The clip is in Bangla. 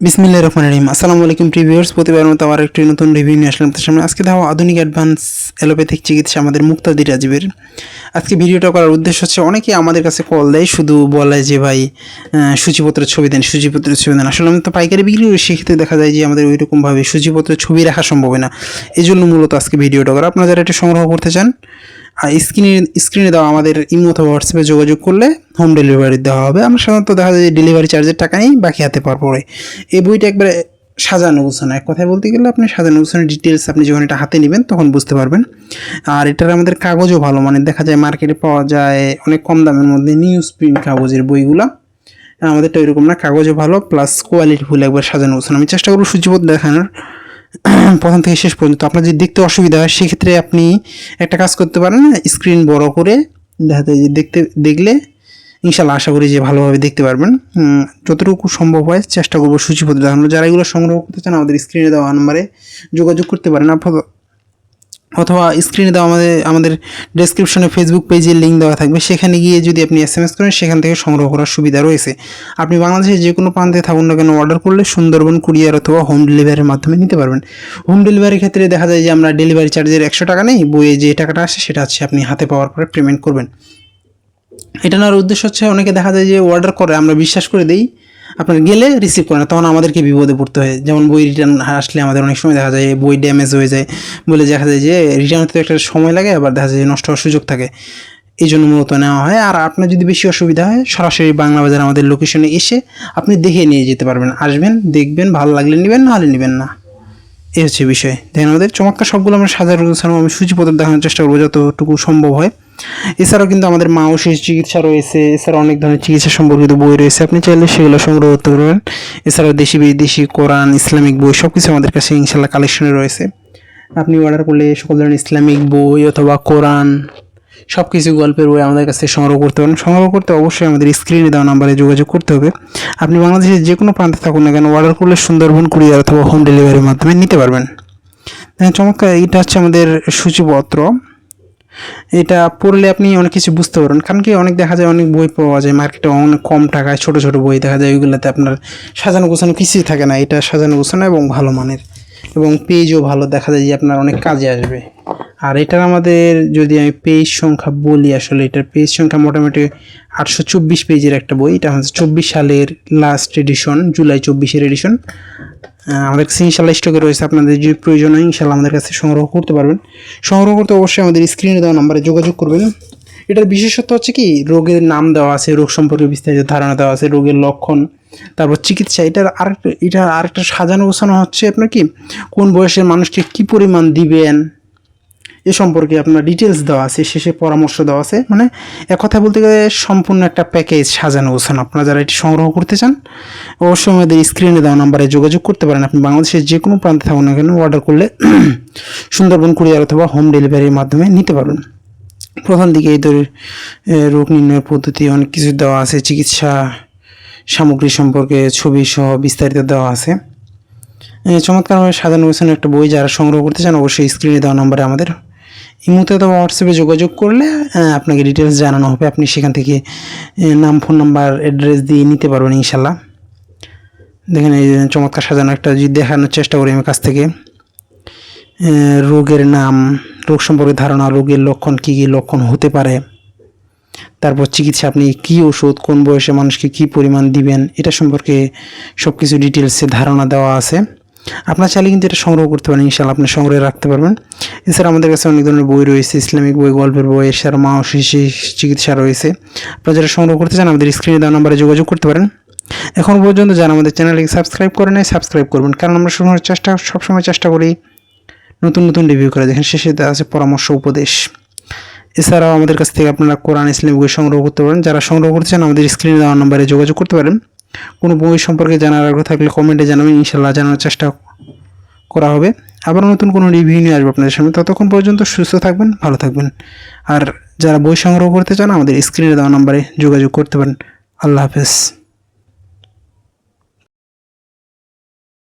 বিসমিল্লা রহমান রহিম। আসসালামু আলাইকুম প্রিভিউয়ার্স প্রতিবার মতো আবার একটি নতুন রিভিউ নিয়ে আসলাম তার সামনে। আজকে দেওয়া আধুনিক অ্যাডভান্স অ্যালোপ্যাথিক চিকিৎসা আমাদের মুক্তাদি রাজীবের আজকে ভিডিওটা করার উদ্দেশ্য হচ্ছে অনেকেই আমাদের কাছে কল দেয়, শুধু বলে যে, ভাই সূচিপত্রের ছবি দেন, সূচিপত্রের ছবি দেন। আসলে আমি তো পাইকারি বিক্রি করি, সেক্ষেত্রে দেখা যায় যে আমাদের ওইরকমভাবে সূচিপত্রের ছবি রাখা সম্ভব না। এই জন্য মূলত আজকে ভিডিওটা করা। আপনারা যারা এটা সংগ্রহ করতে চান স্ক্রিনে স্ক্রিনে দেওয়া আমাদের ইমো অথবা হোয়াটসঅ্যাপে যোগাযোগ করলে হোম ডেলিভারি দেওয়া হবে। আমরা সাধারণত দেখা যায় যে ডেলিভারি চার্জের টাকা নেই, বাকি হাতে পাওয়ার পরে। এই বইটা একবারে সাজানো গোছানো। এক কথায় বলতে গেলে আপনি সাজানো গোছানো ডিটেলস আপনি যখন এটা হাতে নেবেন তখন বুঝতে পারবেন। আর এটার আমাদের কাগজও ভালো মানে দেখা যায় মার্কেটে পাওয়া যায় অনেক কম দামের মধ্যে নিউজ প্রিন্ট কাগজের বইগুলা। আমাদেরটা এরকম না, কাগজও ভালো প্লাস কোয়ালিটি ফুল একবার সাজানো গোছানো। আমি চেষ্টা করব সূচিপত্র দেখানোর। প্রথম থেকে শেষ পর্যন্ত আপনার যদি দেখতে অসুবিধা হয়, সেক্ষেত্রে আপনি একটা কাজ করতে পারেন স্ক্রিন বড় করে দেখা যায় যে দেখতে, দেখলে ইনশাল্লাহ আশা করি যে ভালোভাবে দেখতে পারবেন। যতটুকু সম্ভব হয় চেষ্টা করব সূচিপত্র যারা এগুলো সংগ্রহ করতে চান, আমাদের স্ক্রিনে দেওয়া নাম্বারে যোগাযোগ করতে পারেন। আপনার অথবা স্ক্রিনে দেওয়া আমাদের আমাদের ডেসক্রিপশনে ফেসবুক পেজের লিঙ্ক দেওয়া থাকবে। সেখানে গিয়ে যদি আপনি এস এম এস করেন, সেখান থেকে সংগ্রহ করার সুবিধা রয়েছে। আপনি বাংলাদেশের যে কোনো প্রান্তে থাকুন না কেন অর্ডার করলে সুন্দরবন কুরিয়ার অথবা হোম ডেলিভারির মাধ্যমে নিতে পারবেন। হোম ডেলিভারির ক্ষেত্রে দেখা যায় যে আমরা ডেলিভারি চার্জের একশো টাকা নেই, বইয়ে যে টাকাটা আসে সেটা হচ্ছে আপনি হাতে পাওয়ার পরে পেমেন্ট করবেন। এটা নেওয়ার উদ্দেশ্য হচ্ছে, অনেকে দেখা যায় যে অর্ডার করে, আমরা বিশ্বাস করে দিই আপনার গেলে রিসিভ করে না, তখন আমাদেরকে বিপদে পড়তে হয়। যেমন বই রিটার্ন আসলে আমাদের অনেক সময় দেখা যায় বই ড্যামেজ হয়ে যায়। বলে দেখা যায় যে রিটার্ন হতে একটা সময় লাগে, আবার দেখা যায় যে নষ্ট হওয়ার সুযোগ থাকে। এই জন্য মূলত নেওয়া হয়। আর আপনার যদি বেশি অসুবিধা হয়, সরাসরি বাংলা বাজার আমাদের লোকেশনে এসে আপনি দেখে নিয়ে যেতে পারবেন। আসবেন, দেখবেন, ভালো লাগলে নেবেন নাহলে নেবেন না। এই হচ্ছে বিষয়। দেখেন আমাদের চমৎকার সবগুলো আমরা সাজার আমি সূচিপত্র দেখানোর চেষ্টা করব যতটুকু সম্ভব হয়। এছাড়াও কিন্তু আমাদের মা চিকিৎসা রয়েছে এছাড়াও অনেক ধরনের চিকিৎসা সম্পর্কিত বই রয়েছে। আপনি চাইলে সেগুলো সংগ্রহ করতে পারবেন। এছাড়াও দেশি বিদেশি কোরআন ইসলামিক বই সব কিছু আমাদের কাছে ইনশাল্লাহ কালেকশনে রয়েছে। আপনি অর্ডার করলে সকল ধরনের ইসলামিক বই অথবা কোরআন সব কিছু গল্পের বই আমাদের কাছ সংগ্রহ করতে পারেন। সংগ্রহ করতে অবশ্যই আমাদের স্ক্রিনে দেওয়া নাম্বারে যোগাযোগ করতে হবে। আপনি বাংলাদেশের যে কোনো প্রান্তে থাকুন না কেন অর্ডার করলে সুন্দরবন কুরিয়ার অথবা হোম ডেলিভারির মাধ্যমে নিতে পারবেন। হ্যাঁ, চমৎকার এটা হচ্ছে আমাদের সূচিপত্র। এটা পড়লে আপনি অনেক কিছু বুঝতে পারবেন। কারণ কি অনেক দেখা যায়, অনেক বই পাওয়া যায় মার্কেটে অনেক কম টাকায় ছোট ছোট বই দেখা যায়, ওইগুলোতে আপনার সাজানো গোছানো কিছুই থাকে না। এটা সাজানো গোছানো এবং ভালো মানের। এবং পেজও ভালো দেখা যায় যে আপনার অনেক কাজে আসবে। আর এটার আমাদের যদি আমি পেজ সংখ্যা বলি, আসলে এটার পেজ সংখ্যা মোটামুটি আটশো চব্বিশ পেজের একটা বই, এটা হচ্ছে চব্বিশ সালের লাস্ট এডিশন জুলাই চব্বিশের এডিশন আমাদের কাছে ইনশাল্লাহ স্টকে রয়েছে, আপনাদের যদি প্রয়োজন হয় ইনশাল্লাহ আমাদের কাছে সংগ্রহ করতে পারবেন। সংগ্রহ করতে অবশ্যই আমাদের স্ক্রিনে দেওয়া নাম্বারে যোগাযোগ করবেন। এটার বিশেষত্ব হচ্ছে কি, রোগের নাম দেওয়া আছে, রোগ সম্পর্কে বিস্তারিত ধারণা দেওয়া আছে, রোগের লক্ষণ, তারপর চিকিৎসা, এটার আরেকটা, এটা আরেকটা সাজানো গোছানো হচ্ছে আপনার কি, কোন বয়সের মানুষকে কী পরিমাণ দিবেন এ সম্পর্কে আপনার ডিটেলস দেওয়া আছে শেষে পরামর্শ দেওয়া আছে। মানে এক কথা বলতে গেলে সম্পূর্ণ একটা প্যাকেজ সাজানো গোছানো। আপনারা যারা এটি সংগ্রহ করতে চান, অবশ্যই আমাদের স্ক্রিনে দেওয়া নাম্বারে যোগাযোগ করতে পারেন। আপনি বাংলাদেশের যে কোনো প্রান্তে থাকুন না কেন অর্ডার করলে সুন্দরবন কুরিয়ার অথবা হোম ডেলিভারির মাধ্যমে নিতে পারবেন। প্রথম দিকে এই ধরে রোগ নির্ণয়ের পদ্ধতি, অনেক কিছু দেওয়া আছে। চিকিৎসা সামগ্রী সম্পর্কে ছবি সহ বিস্তারিত দেওয়া আছে। চমৎকারভাবে সাজানো গোছানো একটা বই যারা সংগ্রহ করতে চান, অবশ্যই স্ক্রিনে দেওয়া নাম্বারে আমাদের ইমুতে অথবা হোয়াটসঅ্যাপে যোগাযোগ করলে আপনাকে ডিটেলস জানানো হবে। আপনি সেখান থেকে নাম ফোন নাম্বার অ্যাড্রেস দিয়ে নিতে পারবেন ইনশাল্লাহ দেখেন এই চমৎকার সাজানো একটা যদি দেখানোর চেষ্টা করি আমি কাছ থেকে। রোগের নাম, রোগ সম্পর্কে ধারণা, রোগের লক্ষণ কী কী লক্ষণ হতে পারে। তারপর চিকিৎসা, আপনি কী ওষুধ, কোন বয়সে মানুষকে কী পরিমাণ দিবেন, এটা সম্পর্কে সব কিছু ডিটেলসে ধারণা দেওয়া আছে। আপনার চাইলে কিন্তু এটা সংগ্রহ করতে পারেন ইনশাল্লাহ আপনি সংগ্রহে রাখতে পারবেন। এছাড়া আমাদের কাছে অনেক ধরনের বই রয়েছে, ইসলামিক বই, গল্পের বই, এছাড়া মা শিশু চিকিৎসা রয়েছে। আপনারা যারা সংগ্রহ করতে চান, আমাদের স্ক্রিনে দেওয়া নাম্বারে যোগাযোগ করতে পারেন। এখন পর্যন্ত যারা আমাদের চ্যানেলকে সাবস্ক্রাইব করে নেয় সাবস্ক্রাইব করবেন, কারণ আমরা সবসময় চেষ্টা সবসময় চেষ্টা করি নতুন নতুন রিভিউ করে দেখেন, শেষে দেওয়া আছে পরামর্শ, উপদেশ। এছাড়াও আমাদের কাছ থেকে আপনারা কোরআন ইসলাম বই সংগ্রহ করতে পারেন। যারা সংগ্রহ করতে চান, আমাদের স্ক্রিনে দেওয়া নম্বরে যোগাযোগ করতে পারেন। কোনো বই সম্পর্কে জানার আগ্রহ থাকলে কমেন্টে জানাবেন ইনশাল্লাহ জানানোর চেষ্টা করা হবে। আবার নতুন কোনো রিভিউ নিয়ে আসব আপনাদের সামনে। ততক্ষণ পর্যন্ত সুস্থ থাকবেন, ভালো থাকবেন। আর যারা বই সংগ্রহ করতে চান, আমাদের স্ক্রিনে দেওয়া নম্বরে যোগাযোগ করতে পারেন। আল্লাহ হাফেজ।